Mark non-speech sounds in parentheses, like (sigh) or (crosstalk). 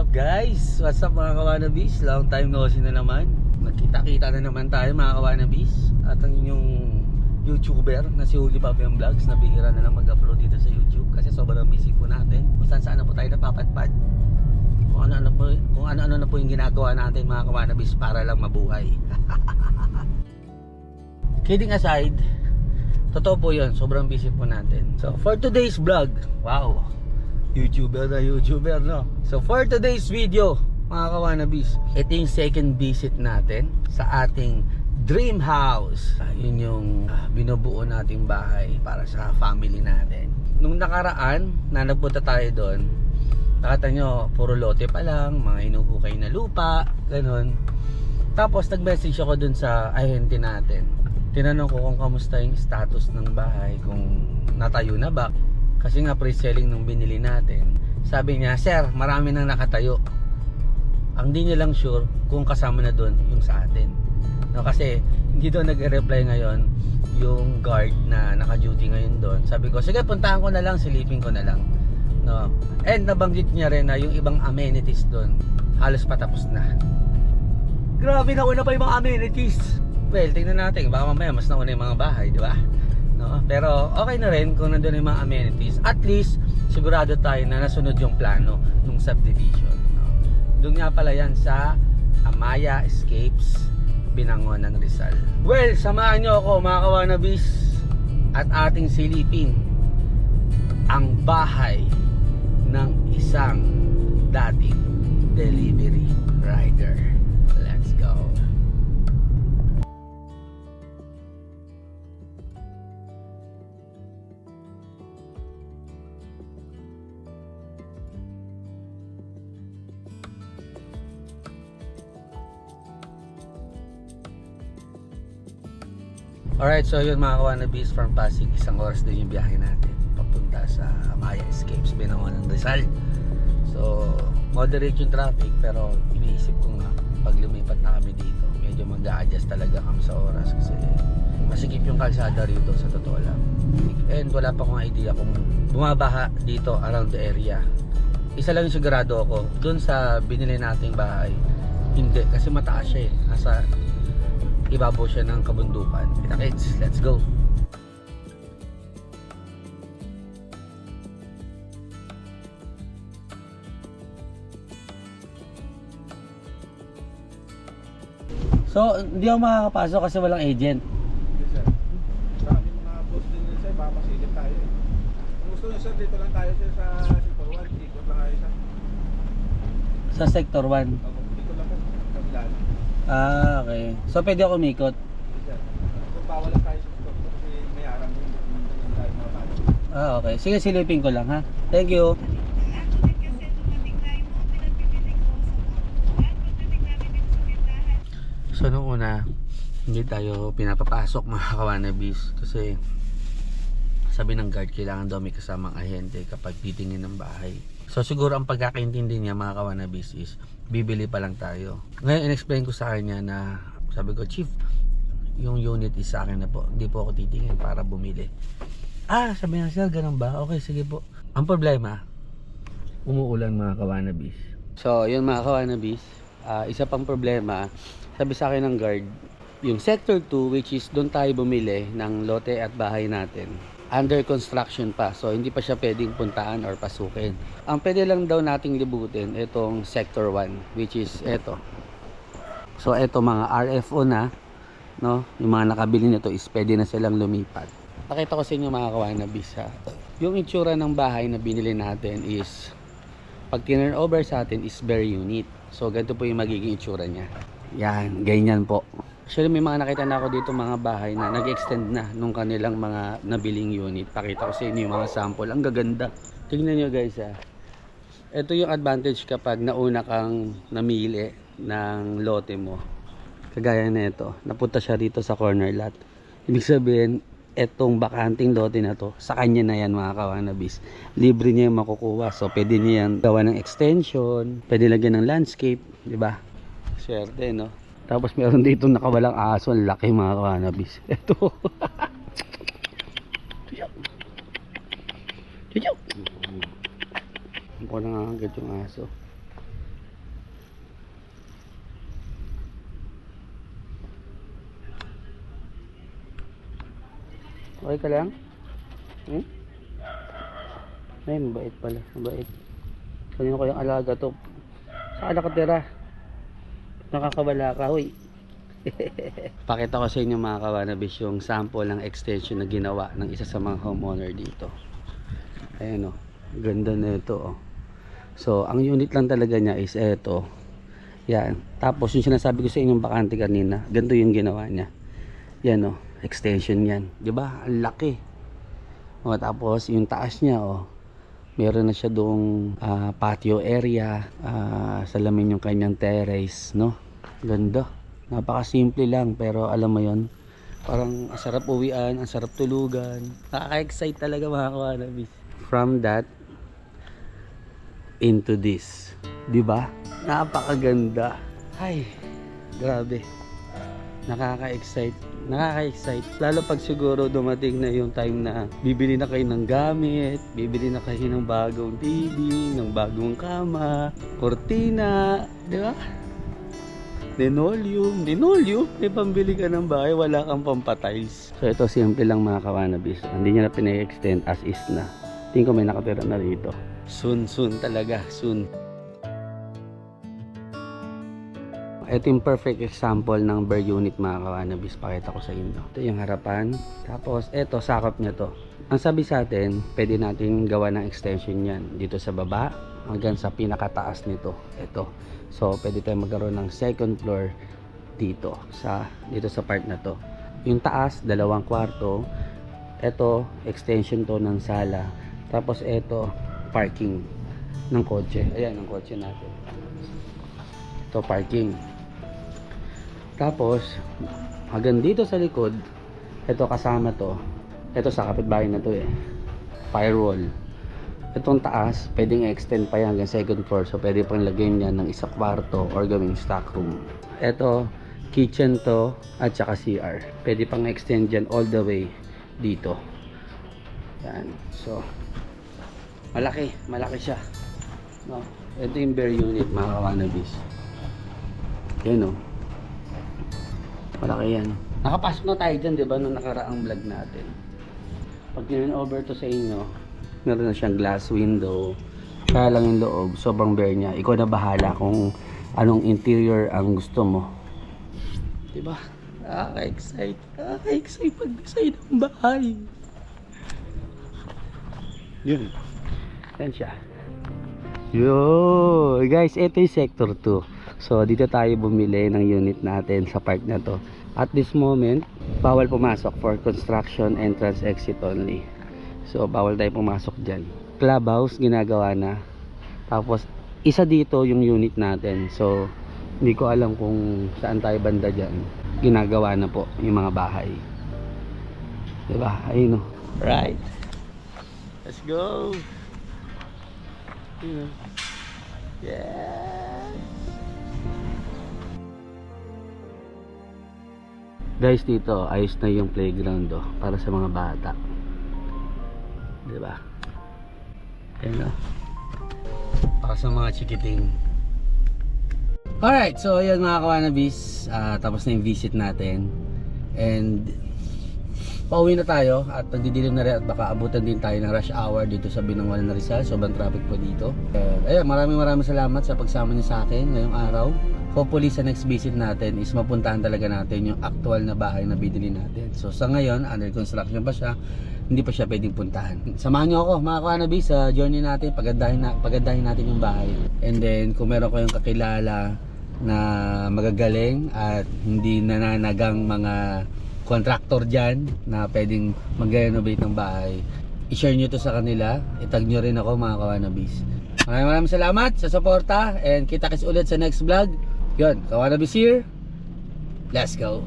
Up guys? What's up mga kawanabis? Long time no see na naman. Nagkita-kita na naman tayo mga kawanabis. At ang inyong YouTuber na si Uli Pabiang Vlogs na bihira na lang mag-upload dito sa YouTube kasi sobrang busy po natin. Kung saan saan na po tayo napapatpad. Kung ano-ano po, kung ano-ano na po yung ginagawa natin mga kawanabis para lang mabuhay. (laughs) Kidding aside, totoo po yun. Sobrang busy po natin. So for today's vlog, wow, YouTuber na YouTuber no So for today's video mga kawanabis Ito yung second visit natin sa ating dream house Ah, Yun yung ah, binubuo nating bahay para sa family natin Nung nakaraan na nagpunta tayo doon Nakata nyo, puro lote pa lang, mga inuhukay na lupa, ganun tapos nag-message ako dun sa ahente natin. Tinanong ko kung kamusta yung status ng bahay, kung natayo na ba. Kasi nga pre-selling nung binili natin. Sabi niya, Sir, marami nang nakatayo. Ang di niya lang sure kung kasama na doon yung sa atin. No, kasi hindi doon nag-reply ngayon yung guard na naka-duty ngayon doon. Sabi ko, sige puntahan ko na lang, silipin ko na lang. No. And nabanggit niya rin na yung ibang amenities doon halos patapos na. Grabe na una pa yung mga amenities. Well, tingnan natin, baka mamaya mas nauna yung mga bahay, di ba? No? Pero okay na rin kung nandun yung mga amenities. At least, sigurado tayo na nasunod yung plano ng subdivision. No? Doon nga pala yan sa Amaya Escapes, Binangon ng Rizal. Well, samahan nyo ako mga kawanabis at ating silipin ang bahay ng isang dating delivery rider. Alright, so yun mga kawanabis from Pasig, isang oras din yung biyahe natin papunta sa Maya Escapes, Binangon ng Rizal. So, moderate yung traffic pero iniisip ko nga pag lumipat na kami dito, medyo mag adjust talaga kami sa oras kasi masikip yung kalsada rito sa totoo lang. And wala pa akong idea kung bumabaha dito around the area. Isa lang yung sigurado ako, dun sa binili nating bahay, hindi kasi mataas siya eh. Nasa ibabaw siya ng kabundukan. Kita kids, let's go. So, hindi ako makakapasok kasi walang agent. Yes, sir. Sa aming mga boss din yun, sir, baka masilip tayo eh. Kung gusto nyo, sir, dito lang tayo, sir, sa Sector 1. Ikot lang tayo, sir. Sa Sector 1. Ako, dito lang po, kabila. Ah, okay. So, pwede ako umikot. Kung bawal lang tayo sa Sector 2 kasi may arang din. Ah, okay. Sige, silipin ko lang ha. Thank you. So nung una, hindi tayo pinapapasok mga kawanabis kasi sabi ng guard kailangan daw may kasamang ahente kapag titingin ng bahay. So siguro ang pagkakaintindi niya mga kawanabis is bibili pa lang tayo. Ngayon in-explain ko sa kanya na sabi ko, Chief, yung unit is sa akin na po. Hindi po ako titingin para bumili. Ah, sabi niya, sir, ganun ba? Okay, sige po. Ang problema, umuulan mga kawanabis. So, yun mga kawanabis, ah, isa pang problema, sabi sa akin ng guard, yung sector 2 which is doon tayo bumili ng lote at bahay natin under construction pa. So hindi pa siya pwedeng puntaan or pasukin. Ang pwede lang daw nating libutin itong sector 1 which is ito so ito mga RFO na no? Yung mga nakabili nito is pwede na silang lumipat. Pakita ko sa inyo mga kawanabis ha? Yung itsura ng bahay na binili natin is pag tinurn over sa atin is bare unit so ganito po yung magiging itsura niya. Yan, ganyan po. Actually, may mga nakita na ako dito mga bahay na nag-extend na nung kanilang mga nabiling unit. Pakita ko sa inyo yung mga sample. Ang gaganda. Tingnan nyo guys ha. Ito yung advantage kapag nauna kang namili ng lote mo. Kagaya na ito. Napunta siya rito sa corner lot. Ibig sabihin, etong bakanting lote na to, sa kanya na yan mga kawanabis. Libre niya yung makukuha. So, pwede niya yan gawa ng extension, pwede lagyan ng landscape, di ba? Swerte, no? Tapos meron dito nakawalang aso, ang laki mga cannabis. Ito. Chuchu. Ang ko nang agad yung aso. Okay ka lang? Hmm? Ay, mabait pala. Mabait. Kanino ko yung alaga to? Saan nakatira? Nakakawala ka, huy. Pakita ko sa inyo mga kawanabis yung sample ng extension na ginawa ng isa sa mga homeowner dito. Ayan o. Ganda na ito oh. So, ang unit lang talaga niya is eto. Yan. Tapos yung sinasabi ko sa inyong bakante kanina, ganito yung ginawa niya. Yan oh, extension yan. ba? Ang laki. O, tapos yung taas niya oh. Meron na siya doong ah, patio area, ah, salamin yung kanyang terrace, no? Ganda. Napaka-simple lang pero alam mo 'yon. Parang ang sarap uwian, ang sarap tulugan. Nakaka-excite talaga mga kawanabis. From that into this. 'Di ba? Napakaganda. Ay, grabe. Nakaka-excite. Nakaka-excite. Lalo pag siguro dumating na yung time na bibili na kayo ng gamit, bibili na kayo ng bagong TV, ng bagong kama, kortina, 'di ba? Linoleum, linoleum, may pambili ka ng bahay, wala kang pampatiles. So ito simple lang mga kawanabis. Hindi niya na pinag-extend as is na. Tingin ko may nakatira na rito. Soon, soon talaga, soon. Ito yung perfect example ng bare unit mga kawanabis. Pakita ko sa inyo. Ito yung harapan. Tapos ito, sakop niya to. Ang sabi sa atin, pwede natin gawa ng extension yan. Dito sa baba, hanggang sa pinakataas nito. Ito. So, pwede tayo magkaroon ng second floor dito. Sa, dito sa part na to. Yung taas, dalawang kwarto. Ito, extension to ng sala. Tapos ito, parking ng kotse. Ayan, ang kotse natin. Ito, parking. Tapos, hanggang dito sa likod, ito kasama to. Ito sa kapitbahay na to eh. Firewall. Itong taas, pwedeng extend pa yan hanggang second floor. So, pwede pang lagyan yan ng isa kwarto or gawing stock room. Ito, kitchen to at saka CR. Pwede pang extend yan all the way dito. Yan. So, malaki. Malaki siya. No? Ito yung bare unit, mga kawanabis. Yan o. Malaki yan. Nakapasok na tayo dyan, di ba, nung nakaraang vlog natin. Pag yun over to sa inyo, meron na siyang glass window. Kaya lang yung loob, sobrang bare niya. Ikaw na bahala kung anong interior ang gusto mo. Di ba? Nakaka-excite. Nakaka-excite pag-design ng bahay. Yun. Yan siya. Yo, guys, ito yung sector 2. So, dito tayo bumili ng unit natin sa park na to. At this moment, bawal pumasok for construction entrance exit only. So, bawal tayo pumasok dyan. Clubhouse, ginagawa na. Tapos, isa dito yung unit natin. So, hindi ko alam kung saan tayo banda dyan. Ginagawa na po yung mga bahay. Diba? Ayun o. Right. Let's go. Ayun o. Yeah. Guys, dito ayos na yung playground oh, para sa mga bata. 'Di ba? Ayun oh. Para sa mga chikiting. Alright, so ayan mga kawanabis, ah, tapos na yung visit natin. And pauwi na tayo at nagdidilim na rin at baka abutan din tayo ng rush hour dito sa Binangonan na Rizal. Sobrang traffic po dito. And, ayan, maraming maraming salamat sa pagsama niyo sa akin ngayong araw. Hopefully sa next visit natin is mapuntahan talaga natin yung actual na bahay na bibili natin. So sa ngayon, under construction pa siya, hindi pa siya pwedeng puntahan. Samahan niyo ako mga kanabi sa journey natin, pagandahin, na, pagandahin natin yung bahay. And then kung meron kayong kakilala na magagaling at hindi nananagang mga contractor dyan na pwedeng mag-renovate ng bahay, i-share nyo to sa kanila. Itag nyo rin ako mga kawanabis. Maraming maraming salamat sa suporta and kita kits ulit sa next vlog. Yun, kawanabis here. Let's go.